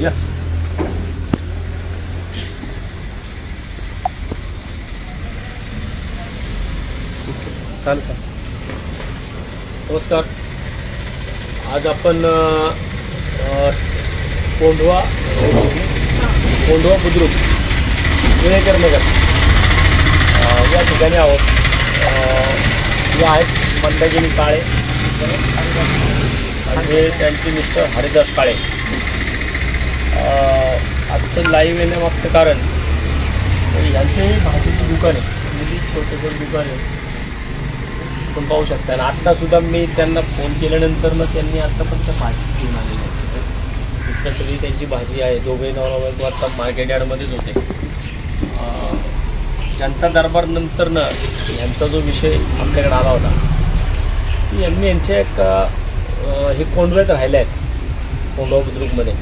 या चालेल का नमस्कार आज आपण कोंढवा कोंढवा बुद्रुक विळेकर नगर या ठिकाणी आहोत. या आहेत मंदागिनी काळे आणि हे त्यांचे मिस्टर हरिदास काळे. आजचं लाईव्ह येण्यामागचं कारण यांचे भाजीचे दुकान आहे. मुली छोटंसं दुकान आहे. आपण पाहू शकता. आणि आत्तासुद्धा मी त्यांना फोन केल्यानंतर मग त्यांनी आत्ता फक्त भाजी घेऊन आलेली आहे. इतकं सगळी त्यांची भाजी आहे. दोघे नवरा बायको आत्ता मार्केट यार्डमध्येच होते. जनता दरबारनंतरनं यांचा जो विषय आपल्याकडे आला होता की यांनी यांच्या एक हे कोंडव्यात राहिले आहेत कोंडवा बुद्रुकमध्ये.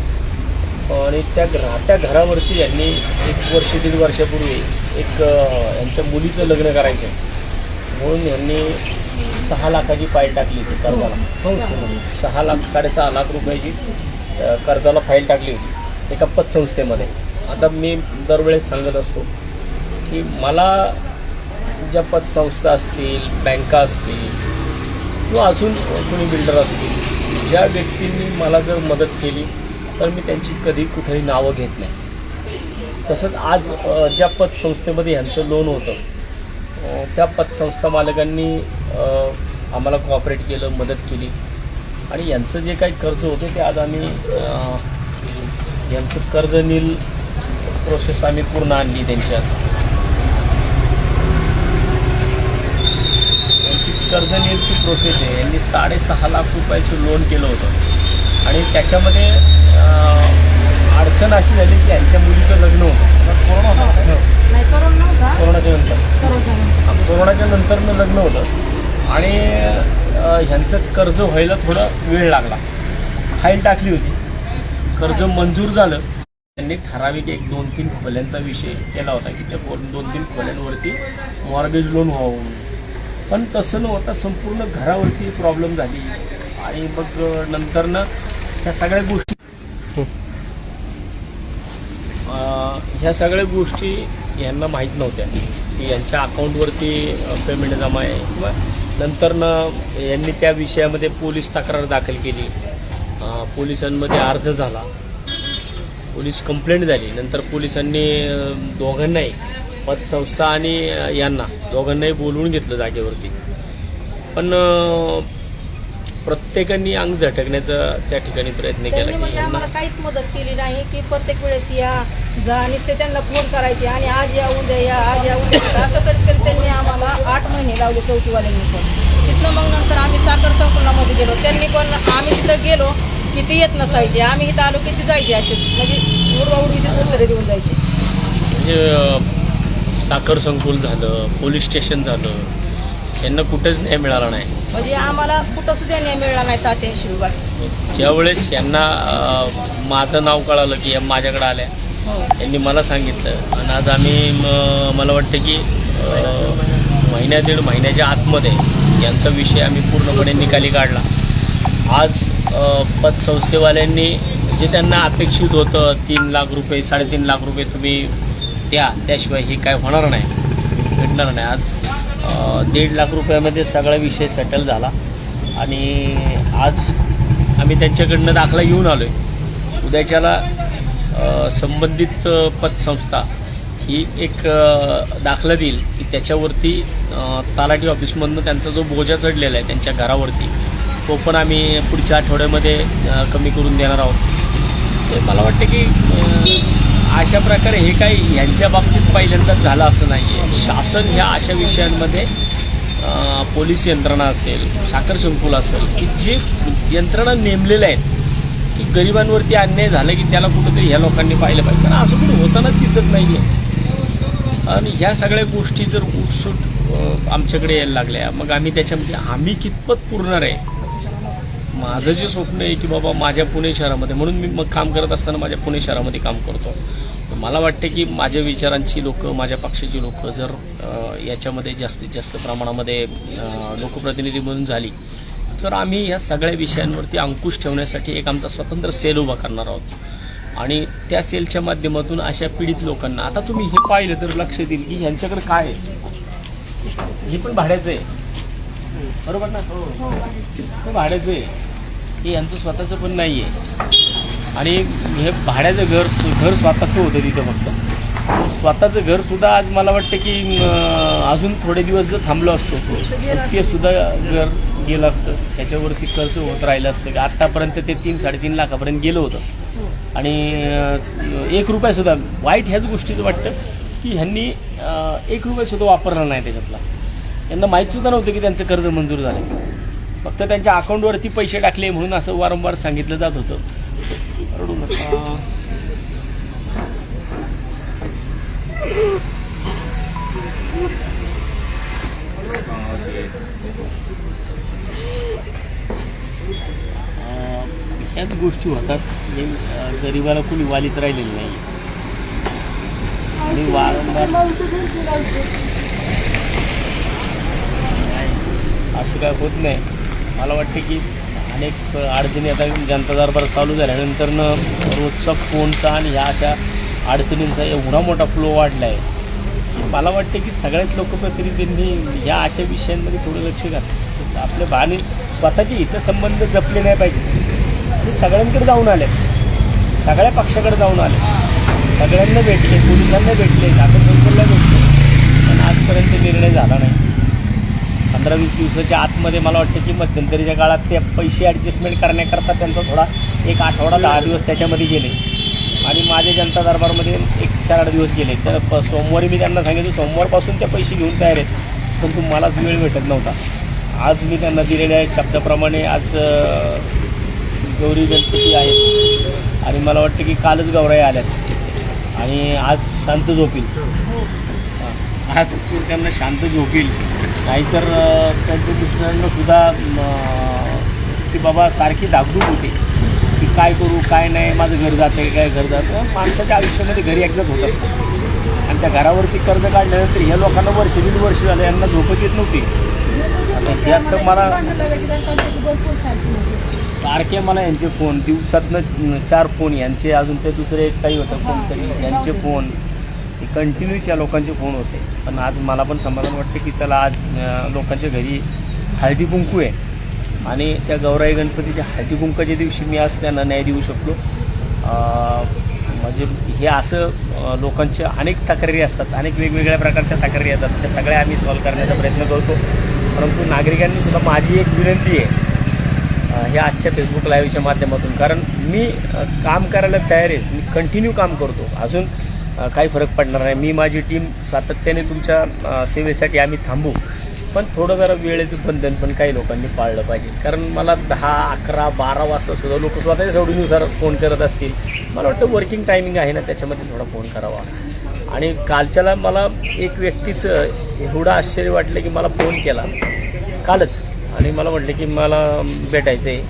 आणि त्या राहत्या घरावरती यांनी एक वर्ष दीड वर्षापूर्वी एक यांच्या मुलीचं लग्न करायचं म्हणून यांनी सहा लाखाची फाईल टाकली होती कर्जाला. संस्थेमध्ये सहा लाख साडेसहा लाख रुपयाची कर्जाला फाईल टाकली होती. एका पतसंस्थेमध्ये. आता मी दरवेळेस सांगत असतो की मला ज्या पतसंस्था असतील बँका असतील किंवा अजून कोणी बिल्डर असतील ज्या व्यक्तींनी मला जर मदत केली तर मी त्यांची कधी कुठेही नावं घेत नाही. तसंच आज ज्या पतसंस्थेमध्ये ह्यांचं लोन होतं त्या पतसंस्था मालकांनी आम्हाला कॉपरेट केलं मदत केली. आणि यांचं जे काही कर्ज होतं ते आज आम्ही यांचं कर्ज नील प्रोसेस आम्ही पूर्ण आणली त्यांच्याच यांची कर्ज नीलची प्रोसेस आहे. यांनी साडेसहा लाख रुपयाचं लोन केलं होतं. आणि त्याच्यामध्ये अडचण अशी झाली की यांच्या मुलीचं लग्न होतं. कोरोना होता हो. नाही करून नव्हता. कोरोनाच्या नंतर. करून कोरोनाच्या नंतरनं लग्न होतं. आणि ह्यांचं कर्ज व्हायला थोडा वेळ लागला. फाईल टाकली होती. कर्ज मंजूर झालं. त्यांनी ठराविक एक दोन तीन खोल्यांचा विषय केला होता की त्या दोन दोन तीन खोल्यांवरती मॉर्गेज लोन व्हावं म्हणून. पण तसं न होता संपूर्ण घरावरती प्रॉब्लेम झाली. आणि मग नंतरनं ह्या सगळ्या गोष्टी ह्या सगळ्या गोष्टी यांना माहीत नव्हत्या. की यांच्या अकाउंटवरती पेमेंट जमा आहे किंवा नंतरनं यांनी त्या विषयामध्ये पोलीस तक्रार दाखल केली. पोलिसांमध्ये अर्ज झाला. पोलीस कंप्लेंट झाली. नंतर पोलिसांनी दोघांनाही पतसंस्था आणि यांना दोघांनाही बोलवून घेतलं जागेवरती. पण प्रत्येकाने अंग झटकण्याचा त्या ठिकाणी प्रयत्न केला त्यांनी म्हणजे आम्हाला काहीच मदत केली नाही की प्रत्येक वेळेस या जा नुसते त्यांना फोन करायचे आणि आज या उद्या या आज या उद्या या. असं करीत करीत त्यांनी आम्हाला आठ महिने लावले चौकीवाल्यांनी पण. तिथनं मग नंतर आम्ही साखर संकुलामध्ये गेलो. त्यांनी पण आम्ही तिथं गेलो की ते येत नसायचे. आम्ही इथं आलो की ते जायचे असे म्हणजे उडवीचे उत्तरे देऊन जायचे. म्हणजे अ, साखर संकुल झालं पोलीस स्टेशन झालं यांना कुठेच न्याय मिळाला नाही. म्हणजे आम्हाला कुठं सुद्धा न्याय मिळाला नाही तात्याशी विभाग ज्यावेळेस यांना माझं नाव कळालं की माझ्याकडे आल्या हो. यांनी मला सांगितलं. आणि आज आम्ही मला वाटतं की महिन्या दीड महिन्याच्या आतमध्ये यांचा विषय आम्ही पूर्णपणे निकाली काढला. आज पतसंस्थेवाल्यांनी जे त्यांना अपेक्षित होतं तीन लाख रुपये साडेतीन लाख रुपये तुम्ही द्या त्याशिवाय हे काय होणार नाही भेटणार नाही. आज दीड लाख रुपयामध्ये सगळा विषय सेटल झाला. आणि आज आम्ही त्यांच्याकडनं दाखला घेऊन आलो आहे उद्याच्याला संबंधित पतसंस्था ही एक दाखला देईल की त्याच्यावरती अ, तलाठी ऑफिसमधनं त्यांचा जो बोजा चढलेला आहे त्यांच्या घरावरती तो पण आम्ही पुढच्या आठवड्यामध्ये कमी करून देणार आहोत. ते मला वाटतं की अशा प्रकारे हे काही यांच्या बाबतीत पहिल्यांदाच झालं असं नाही आहे शासन ह्या अशा विषयांमध्ये पोलीस यंत्रणा असेल साखर संकुल असेल की जे यंत्रणा नेमलेल्या आहेत की गरिबांवरती अन्याय झाला की त्याला कुठंतरी ह्या लोकांनी पाहिलं पाहिजे. पण असं कुठं होतानाच दिसत नाही आहे आणि ह्या सगळ्या गोष्टी जर उठसूट आमच्याकडे यायला लागल्या मग आम्ही त्याच्यामध्ये आम्ही कितपत पुरणार आहे? माझं जे स्वप्न आहे की बाबा माझ्या पुणे शहरामध्ये म्हणून मी मग काम करत असताना माझ्या पुणे शहरामध्ये काम करतो. तर मला वाटते की माझ्या विचारांची लोकं माझ्या पक्षाची लोकं जर याच्यामध्ये जास्तीत जास्त प्रमाणामध्ये लोकप्रतिनिधी म्हणून झाली तर आम्ही या सगळ्या विषयांवरती अंकुश ठेवण्यासाठी एक आमचा स्वतंत्र सेल उभा करणार आहोत. आणि त्या सेलच्या माध्यमातून अशा पीडित लोकांना आता तुम्ही हे पाहिलं तर लक्ष देईल की ह्यांच्याकडे काय आहे. हे पण भाड्याचं आहे. बरोबर ना? हे. भाड्याचं आहे. हे यांचं स्वतःचं पण नाही आहे. आणि हे भाड्याचं घर घर स्वतःचं होतं तिथं फक्त. स्वतःचं घर सुद्धा आज मला वाटतं की अजून थोडे दिवस जर थांबलो असतो ते सुद्धा घर गेलं असतं. त्याच्यावरती कर्ज होत राहिलं असतं. की आत्तापर्यंत ते तीन साडेतीन लाखापर्यंत गेलं होतं. आणि एक रुपयासुद्धा वाईट ह्याच गोष्टीचं वाटतं की ह्यांनी एक रुपयासुद्धा वापरला नाही त्याच्यातला. यांना माहीतसुद्धा नव्हतं की त्यांचं कर्ज मंजूर झालं फक्त त्यांच्या अकाउंटवरती पैसे टाकले म्हणून असं वारंवार सांगितलं जात होतं. रडू नका ह्याच गोष्टी होतात. अं, गरिबाला कुणी वालीच राहिलेली नाही. आणि वारंवार असं काय होत नाही. मला वाटते की अनेक अडचणी आता जनता दरबार चालू झाल्यानंतरनं रोजचा फोनचा आणि ह्या अशा अडचणींचा एवढा मोठा फ्लो वाढला आहे की मला वाटते की सगळ्यात लोकप्रतिनिधींनी ह्या अशा विषयांमध्ये थोडं लक्ष घातलं. आपल्या भाने स्वतःचे हितसंबंध जपले नाही पाहिजे. ते सगळ्यांकडे जाऊन आले. सगळ्या पक्षाकडे जाऊन आले. सगळ्यांना भेटले पोलिसांना भेटले साखर संकुलला भेटले. पण आजपर्यंत निर्णय झाला नाही. पंधरा वीस दिवसाच्या आतमध्ये मला वाटतं की मध्यंतरीच्या काळात ते पैसे ॲडजस्टमेंट करण्याकरता त्यांचा थोडा एक आठवडा दहा दिवस त्याच्यामध्ये गेले. आणि माझ्या जनता दरबारमध्ये एक चार आठ दिवस गेले. तर प सोमवारी मी त्यांना सांगितलं सोमवारपासून ते पैसे घेऊन तयार आहेत पण तुम्हालाच वेळ भेटत नव्हता. आज मी त्यांना दिलेल्या शब्दाप्रमाणे आज गौरी गणपती आहेत. आणि मला वाटतं की कालच गौराई आल्यात. आणि आज शांत झोपील. हां. आज त्यांना शांत झोपील. नाहीतर त्यांच्या दुसऱ्यांना सुद्धा की बाबा सारखी दागदूक होते. की काय करू काय नाही माझं घर जातं आहे काय घर जातं माणसाच्या आयुष्यामध्ये घरी एकदाच होत असतं. आणि त्या घरावरती कर्ज काढल्यानंतर ह्या लोकांना वर्ष दीड वर्ष झालं यांना झोपच येत नव्हती. आता ह्यात तर मला सारखे मला यांचे फोन दिवसातनं चार फोन यांचे अजून ते दुसरे एक काही होतं कोणतरी यांचे फोन. कंटिन्यूस या लोकांचे फोन होते. पण आज मला पण समाधान वाटतं की चला आज लोकांच्या घरी हळदी कुंकू आहे. आणि त्या गौराई गणपतीच्या हळदी कुंकाच्या दिवशी मी आज त्यांना न्याय देऊ शकलो. म्हणजे हे असं लोकांच्या अनेक तक्रारी असतात. अनेक वेगवेगळ्या प्रकारच्या तक्रारी येतात. त्या सगळ्या आम्ही सॉल्व करण्याचा प्रयत्न करतो. परंतु नागरिकांनी सुद्धा माझी एक विनंती आहे हे ह्या आजच्या फेसबुक लाईव्हच्या माध्यमातून. कारण मी काम करायला तयार आहे. मी कंटिन्यू काम करतो. अजून काही फरक पडणार नाही. मी माझी टीम सातत्याने तुमच्या सेवेसाठी आम्ही थांबू. पण थोडं जरा वेळेचं बंधन पण काही लोकांनी पाळलं पाहिजे. कारण मला दहा अकरा बारा वाजता सुद्धा लोक स्वतःच्या सवडीनुसार फोन करत असतील. मला वाटतं वर्किंग टायमिंग आहे ना त्याच्यामध्ये थोडा फोन करावा. आणि कालच्याला मला एक व्यक्तीचं एवढं आश्चर्य वाटलं की मला फोन केला. कालच. आणि मला म्हटलं की मला भेटायचं आहे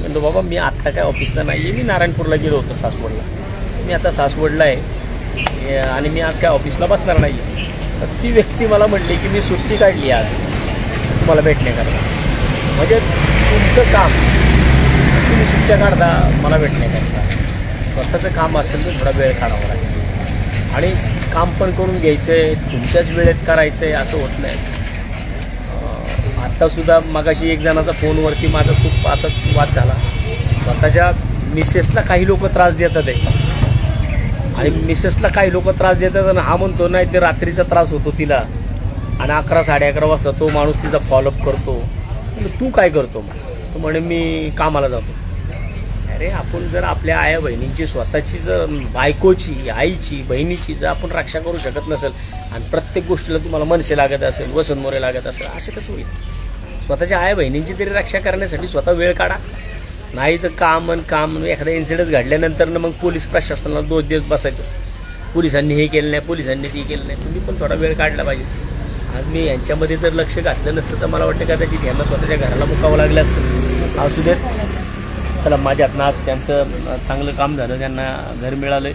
म्हणतो बाबा मी आत्ता काय ऑफिसला नाही आहे मी नारायणपूरला गेलो होतो सासवडला. मी आता सासवडला आहे. आणि मी आज काय ऑफिसला बसणार नाही आहे तर ती व्यक्ती मला म्हटली की मी सुट्टी काढली आज. तुम्हाला भेटण्याकरता म्हणजे तुमचं काम तुम्ही सुट्ट्या काढता मला भेटण्याकरता स्वतःचं काम असेल तर थोडा वेळ काढावा लागेल. आणि काम पण करून घ्यायचं आहे तुमच्याच वेळेत करायचं आहे असं होत नाही. आत्तासुद्धा मगाशी एक जणाचा फोनवरती माझा खूप असाच वाद झाला. स्वतःच्या मिसेसला काही लोक त्रास देतात आहे. आणि मिसेसला काही लोक त्रास देतात आणि हा म्हणतो नाही ते रात्रीचा त्रास होतो तिला. आणि अकरा साडे अकरा वाजता तो माणूस तिचा फॉलोअप करतो. तू काय करतो मग? तो म्हणे मी कामाला जातो. अरे आपण जर आपल्या आया बहिणींची स्वतःची जर बायकोची आईची बहिणीची जर आपण रक्षा करू शकत नसेल आणि प्रत्येक गोष्टीला तुम्हाला मनसे लागत असेल वसंत मोरे लागत असेल असं कसं होईल? स्वतःच्या आया बहिणींची तरी रक्षा करण्यासाठी स्वतः वेळ काढा. नाही तर काम आणि काम एखादा इन्सिडेंट घडल्यानंतर मग पोलीस प्रशासनाला दोष देत बसायचं. पोलिसांनी हे केलं नाही पोलिसांनी ते केलं नाही. तुम्ही पण थोडा वेळ काढला पाहिजे. आज मी यांच्यामध्ये जर लक्ष घातलं नसतं तर मला वाटतं कदाचित यांना स्वतःच्या घराला मुकावं लागलं असतं. असू देत चला माझ्यातनं आज त्यांचं चांगलं काम झालं. त्यांना घर मिळालं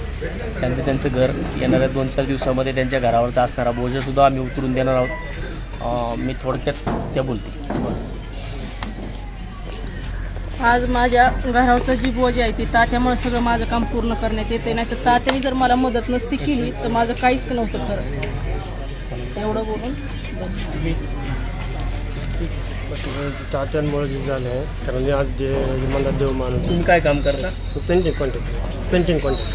त्यांचं त्यांचं घर येणाऱ्या दोन चार दिवसामध्ये त्यांच्या घरावरचा असणारा बोजसुद्धा आम्ही उतरून देणार आहोत. मी थोडक्यात त्या बोलते. आज माझ्या घरावरचं जी बोज आहे ती तात्यामुळे सगळं माझं काम पूर्ण करण्यात येते नाही तर तात्याने जर मला मदत नसती केली तर माझं काहीच नव्हतं खरं. एवढं बोलून तात्यांमुळे जे झालं आहे कारण मी आज जे विमानात देव माणूस तुम्ही काय काम करता? पेंटिंग कॉन्टॅक्ट पेंटिंग कॉन्टॅक्ट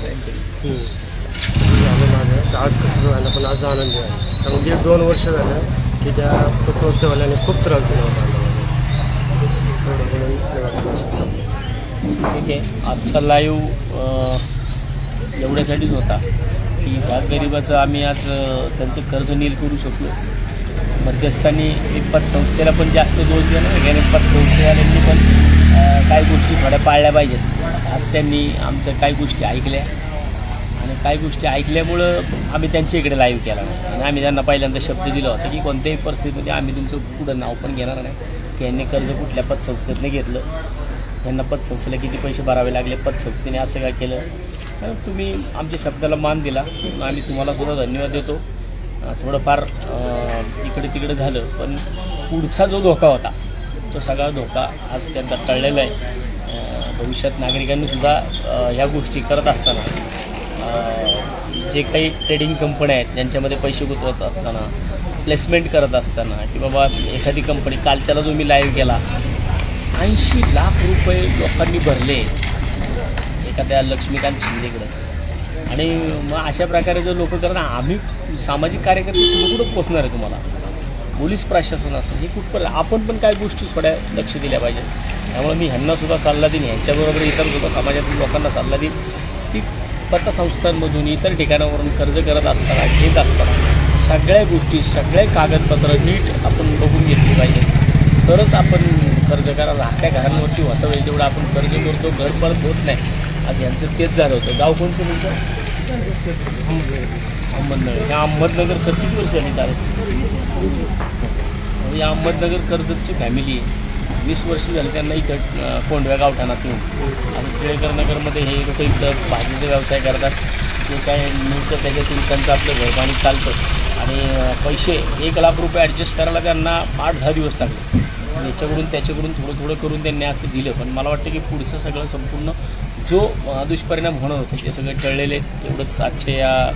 झालं माझं. तर आज कसं झालं पण आज आनंद आहे. कारण दीड दोन वर्ष झालं की त्या पुस्तकवाल्याने खूप त्रास दिला होता आम्हाला. थोडं म्हणून देवाचं संपलं. ठीक आहे. आजचा लाईव्ह एवढ्यासाठीच होता की भागगरिबाचं आम्ही आज त्यांचं कर्ज नील करू शकलो. मध्यस्थांनी विपत संस्थेला पण जास्त दोष देणं वगैरे संस्थेवाल्यांनी पण काही गोष्टी थोड्या पाळल्या पाहिजेत. आज त्यांनी आमच्या काही गोष्टी ऐकल्या. आणि काही गोष्टी ऐकल्यामुळं आम्ही त्यांच्या इकडे लाईव्ह केला. आणि आम्ही त्यांना पहिल्यांदा शब्द दिला होता की कोणत्याही परिस्थितीमध्ये आम्ही तुमचं पुढं नाव पण घेणार नाही. की यांनी कर्ज कुठल्या पतसंस्थेतनं घेतलं? त्यांना पतसंस्थेला किती पैसे भरावे लागले? पतसंस्थेने असं काय केलं? कारण तुम्ही आमच्या शब्दाला मान दिला. म्हणून आम्ही तुम्हाला सुद्धा धन्यवाद देतो. थोडंफार इकडे तिकडे झालं पण पुढचा जो धोका होता तो सगळा धोका आज त्यांचा टळलेला आहे. भविष्यात नागरिकांनी सुद्धा ह्या गोष्टी करत असताना जे काही ट्रेडिंग कंपन्या आहेत ज्यांच्यामध्ये पैसे गुंतवत असताना प्लेसमेंट करत असताना की बाबा एखादी कंपनी कालच्याला जो मी लाईव्ह केला ऐंशी लाख रुपये लोकांनी भरले एखाद्या लक्ष्मीकांत शिंदेकडं. आणि मग अशा प्रकारे जर लोक करणार आम्ही सामाजिक कार्यकर्ते तुम्ही कुठं पोचणार आहे तुम्हाला? पोलीस प्रशासन असं हे कुठपर्यंत आपण पण काही गोष्टी थोड्या लक्ष दिल्या पाहिजेत त्यामुळे मी ह्यांनासुद्धा सल्ला देईन ह्यांच्याबरोबर इतरसुद्धा समाजातील लोकांना सल्ला देईन की पतसंस्थांमधून इतर ठिकाणावरून कर्ज करत असताना घेत असताना सगळ्या गोष्टी सगळे कागदपत्र नीट आपण बघून घेतली पाहिजे. तरच आपण कर्ज करा राहत्या घरांवरती होतं वेळ जेवढं आपण कर्ज करतो घर परत होत नाही. आज यांचं तेच झालं होतं. गाव कोणचं तुमचं? अहमदनगर. या अहमदनगर तर किती वर्ष आली तारीख या अहमदनगर कर्जतची फॅमिली आहे. वीस वर्ष झाली त्यांना इकड कोंडव्या गावठाणात येऊन आणि टिळकर नगरमध्ये हे लोक इथं भाजीचा व्यवसाय करतात. जे काय मिळतं त्याच्यातून त्यांचं आपलं घरपाणी चालतं. आणि पैसे एक लाख रुपये ॲडजस्ट करायला त्यांना आठ दहा दिवस लागले. याच्याकडून त्याच्याकडून थोडं थोडं करून त्यांनी असं दिलं. पण मला वाटतं की पुढचं सगळं संपूर्ण जो दुष्परिणाम होणार होते ते सगळे टळलेले एवढंच आजच्या या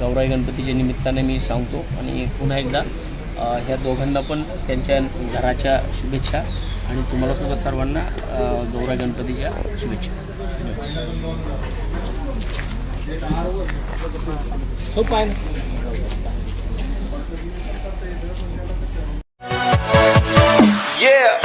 गौराई गणपतीच्या निमित्ताने मी सांगतो. आणि पुन्हा एकदा ह्या दोघांना पण त्यांच्या घराच्या शुभेच्छा आणि तुम्हाला सुद्धा सर्वांना गौराई गणपतीच्या शुभेच्छा. हो पाय Yeah.